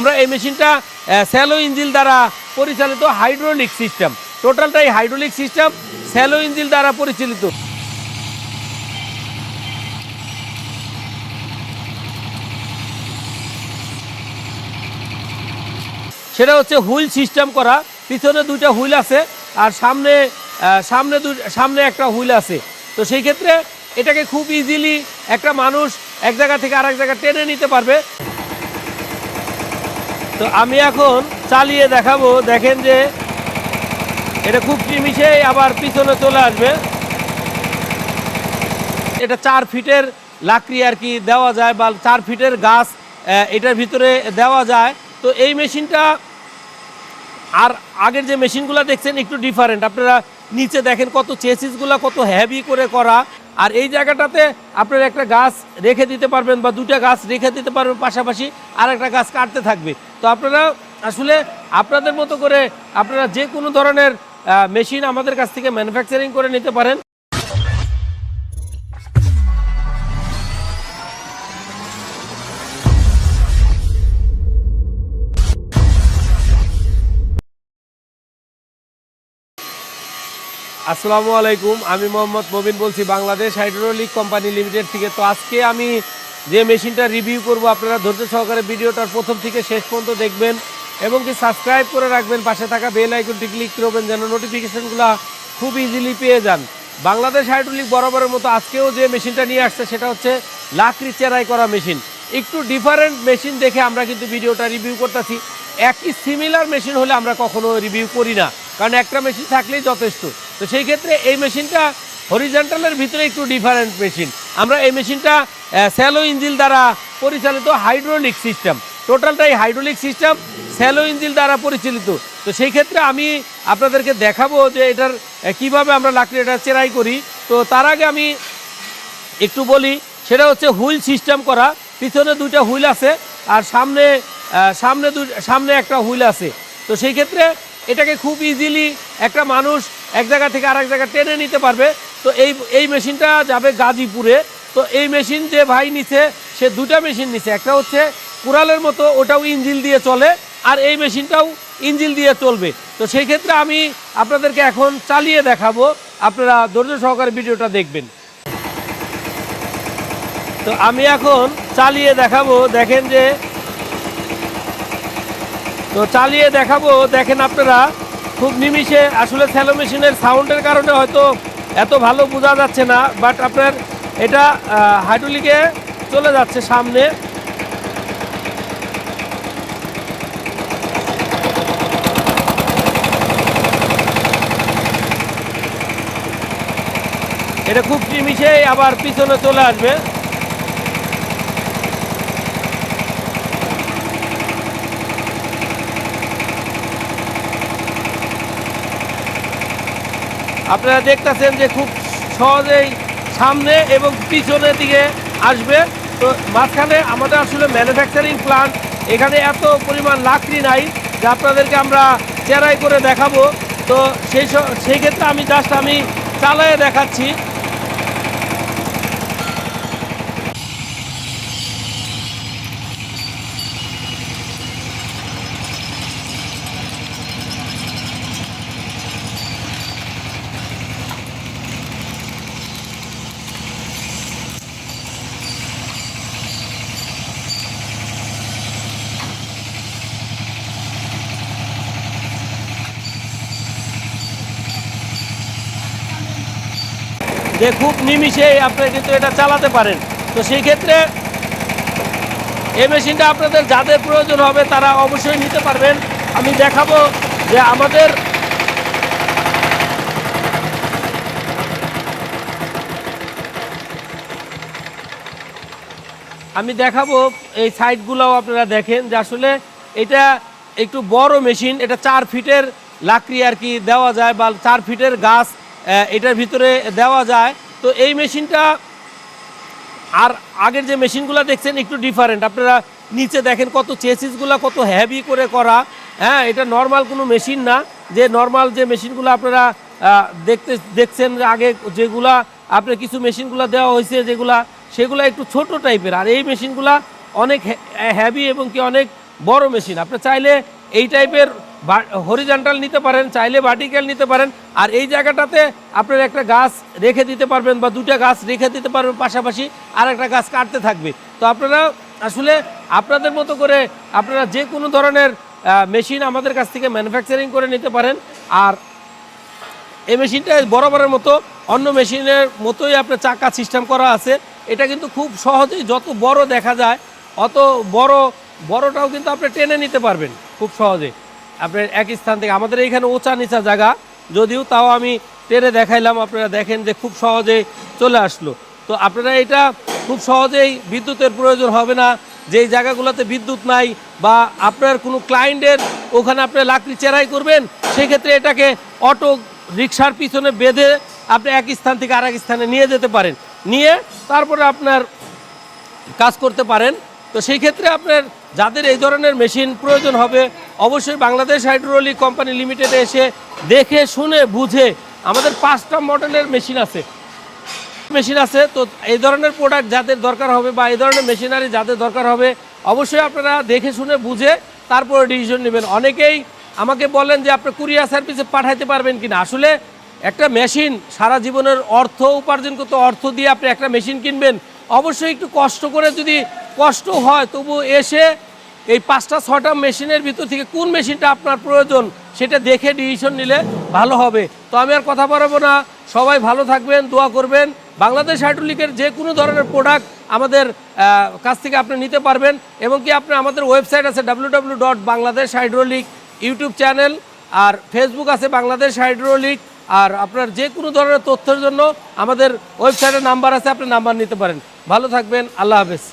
আমরা এই মেশিনটা স্যালো ইঞ্জিল দ্বারা পরিচালিত হাইড্রোলিক সিস্টেম টোটালটাই হাইড্রোলিক সিস্টেম স্যালো ইঞ্জিল দ্বারা পরিচালিত। সেটা হচ্ছে হুইল সিস্টেম করা। পিছনে দুইটা হুইল আছে আর সামনে সামনে সামনে একটা হুইল আছে। তো সেই ক্ষেত্রে এটাকে খুব ইজিলি একটা মানুষ এক জায়গা থেকে আরেক জায়গা টেনে নিতে পারবে। তো আমি এখন চালিয়ে দেখাবো। দেখেন যে এটা খুব নিমিশে আবার পিছনে চলে আসবে। এটা চার ফিটের লাকড়ি আর কি দেওয়া যায়, বা চার ফিটের গাছ এটার ভিতরে দেওয়া যায়। তো এই মেশিনটা, আর আগের যে মেশিনগুলো দেখছেন, একটু ডিফারেন্ট আপনারা নিচে দেখেন কত চেসিসগুলো কত হ্যাভি করে করা। আর এই জায়গাটাতে আপনার একটা গাছ রেখে দিতে পারবেন বা দুটা গাছ রেখে দিতে পারবেন, পাশাপাশি আর একটা গাছ কাটতে থাকবে। তো আপনারা আসলে আপনাদের মতো করে আপনারা যে কোনো ধরনের মেশিন আমাদের কাছ থেকে ম্যানুফ্যাকচারিং করে নিতে পারেন। আসসালামু আলাইকুম, আমি মোহাম্মদ মবিন বলছি বাংলাদেশ হাইড্রোলিক কোম্পানি লিমিটেড থেকে। তো আজকে আমি যে মেশিনটা রিভিউ করব, আপনারা ধৈর্য সহকারে ভিডিওটার প্রথম থেকে শেষ পর্যন্ত দেখবেন এবং কি সাবস্ক্রাইব করে রাখবেন, পাশে থাকা বেল আইকনটি ক্লিক করবেন যেন নোটিফিকেশনগুলো খুব ইজিলি পেয়ে যান। বাংলাদেশ হাইড্রোলিক বরাবরের মতো আজকেও যে মেশিনটা নিয়ে আসছে, সেটা হচ্ছে লাকড়ি চেরাই করা মেশিন। একটু ডিফারেন্ট মেশিন দেখে আমরা কিন্তু ভিডিওটা রিভিউ করতেছি। একই সিমিলার মেশিন হলে আমরা কখনো রিভিউ করি না। কারণ একটা মেশিন থাকলেই যথেষ্ট। তো সেই ক্ষেত্রে এই মেশিনটা হরিজেন্টালের ভিতরে একটু ডিফারেন্ট মেশিন আমরা এই মেশিনটা স্যালো ইঞ্জিল দ্বারা পরিচালিত হাইড্রোলিক সিস্টেম টোটালটাই হাইড্রোলিক সিস্টেম স্যালো ইঞ্জিল দ্বারা পরিচালিত। তো সেই ক্ষেত্রে আমি আপনাদেরকে দেখাবো যে এটার কীভাবে আমরা লাকড়ি এটা চেরাই করি। তো তার আগে আমি একটু বলি, সেটা হচ্ছে হুইল সিস্টেম করা। পিছনে দুইটা হুইল আছে আর সামনে সামনে দুই, সামনে একটা হুইল আছে। তো সেই ক্ষেত্রে এটাকে খুব ইজিলি একটা মানুষ এক জায়গা থেকে আরেক জায়গা টেনে নিতে পারবে। তো এই এই মেশিনটা যাবে গাজীপুরে। তো এই মেশিন যে ভাই নিছে, সে দুটা মেশিন নিছে। একটা হচ্ছে কুড়ালের মতো, ওটাও ইঞ্জিল দিয়ে চলে, আর এই মেশিনটাও ইঞ্জিল দিয়ে চলবে। তো সেই ক্ষেত্রে আমি আপনাদেরকে এখন চালিয়ে দেখাবো। আপনারা ধৈর্য সহকারে ভিডিওটা দেখবেন। তো আমি এখন চালিয়ে দেখাবো। দেখেন যে তো চালিয়ে দেখাবো। দেখেন আপনারা, খুব নিমিষে আসলে স্যালো মেশিনের সাউন্ডের কারণে হয়তো এত ভালো বোঝা যাচ্ছে না বাট আপনার এটা হাইড্রোলিকে চলে যাচ্ছে সামনে। এটা খুব নিমিষে আবার পিছনে চলে আসবে। আপনারা দেখতেছেন যে খুব সহজেই সামনে এবং পিছনের দিকে আসবে। তো মাঝখানে আমাদের আসলে ম্যানুফ্যাকচারিং প্লান্ট এখানে এত পরিমাণ লাকড়ি নাই যে আপনাদেরকে আমরা চেরাই করে দেখাবো। তো সেই সেই ক্ষেত্রে আমি জাস্ট আমি চালায় দেখাচ্ছি। যে খুব নিমিষে আপনি কিন্তু এটা চালাতে পারেন। তো সেই ক্ষেত্রে এই মেশিনটা আপনাদের যাদের প্রয়োজন হবে তারা অবশ্যই নিতে পারবেন। আমি দেখাবো যে আমাদের আমি দেখাবো এই সাইডগুলোও আপনারা দেখেন যে আসলে এটা একটু বড় মেশিন, এটা চার ফিটের লাকড়ি আর কি দেওয়া যায় বা চার ফিটের গাছ এটার ভিতরে দেওয়া যায়। তো এই মেশিনটা আর আগের যে মেশিনগুলো দেখছেন একটু ডিফারেন্ট আপনারা নিচে দেখেন কত চেসিসগুলো কত হেভি করে করা। হ্যাঁ এটা নর্মাল কোনো মেশিন না। যে নর্মাল যে মেশিনগুলো আপনারা দেখতে, দেখছেন আগে যেগুলা আপনার কিছু মেশিনগুলো দেওয়া হয়েছে যেগুলা, সেগুলো একটু ছোট টাইপের আর এই মেশিনগুলা অনেক হেভি এবং কি অনেক বড় মেশিন আপনি চাইলে এই টাইপের হরিজন্টাল নিতে পারেন, চাইলে ভার্টিক্যাল নিতে পারেন। আর এই জায়গাটাতে আপনার একটা গাছ রেখে দিতে পারবেন বা দুটা গাছ রেখে দিতে পারবেন পাশাপাশি আর একটা গাছ কাটতে থাকবে। তো আপনারা আসলে আপনাদের মতো করে আপনারা যে কোনো ধরনের মেশিন আমাদের কাছ থেকে ম্যানুফ্যাকচারিং করে নিতে পারেন। আর এই মেশিনটা বরাবরের মতো অন্য মেশিনের মতোই আপনার চাকা সিস্টেম করা আছে। এটা কিন্তু খুব সহজেই যত বড় দেখা যায়, অত বড়, বড়টাও কিন্তু আপনি টেনে নিতে পারবেন খুব সহজে। আপনার এক স্থান থেকে। আমাদের এইখানে ওচা নিচা জায়গা। যদিও তাও আমি টেনে দেখাইলাম, আপনারা দেখেন যে খুব সহজেই চলে আসলো। তো আপনারা এটা খুব সহজেই বিদ্যুতের প্রয়োজন হবে না। যেই জায়গাগুলোতে বিদ্যুৎ নাই বা আপনার কোনো ক্লায়েন্টের ওখানে আপনি লাকড়ি চেরাই করবেন, সেক্ষেত্রে এটাকে অটো রিক্সার পিছনে বেঁধে আপনি এক স্থান থেকে আরেক স্থানে নিয়ে যেতে পারেন। নিয়ে তারপরে আপনার কাজ করতে পারেন। তো সেই ক্ষেত্রে আপনার যাদের এই ধরনের মেশিন প্রয়োজন হবে অবশ্যই বাংলাদেশ হাইড্রোলিক কোম্পানি লিমিটেডে এসে দেখে, শুনে, বুঝে আমাদের পাঁচটা মডেলের মেশিন আছে। মেশিন আছে, তো এই ধরনের প্রোডাক্ট যাদের দরকার হবে বা এই ধরনের মেশিনারি যাদের দরকার হবে, অবশ্যই আপনারা দেখে, শুনে, বুঝে তারপরে ডিসিশন নেবেন। অনেকেই আমাকে বলেন যে, আপনি কুরিয়ার সার্ভিসে পাঠাইতে পারবেন কিনা? আসলে একটা মেশিন সারা জীবনের অর্থ উপার্জন করতে অর্থ দিয়ে আপনি একটা মেশিন কিনবেন, অবশ্যই একটু কষ্ট করে যদি কষ্ট হয় তবু এসে এই পাঁচটা ছটা মেশিনের ভিতর থেকে কোন মেশিনটা আপনার প্রয়োজন সেটা দেখে ডিসিশন নিলে ভালো হবে। তো আমি আর কথা বাড়াবো না। সবাই ভালো থাকবেন, দোয়া করবেন। বাংলাদেশ হাইড্রোলিকের যে কোনো ধরনের প্রোডাক্ট আমাদের কাছ থেকে আপনি নিতে পারবেন এবং কি আপনি আমাদের ওয়েবসাইট আছে W W dot Bangladesh hydraulic YouTube channel আর ফেসবুক আছে বাংলাদেশ হাইড্রোলিক। আর আপনার যে কোনো ধরনের তথ্যের জন্য আমাদের ওয়েবসাইটের নাম্বার আছে, আপনি নাম্বার নিতে পারেন। ভালো থাকবেন, আল্লাহ হাফেজ।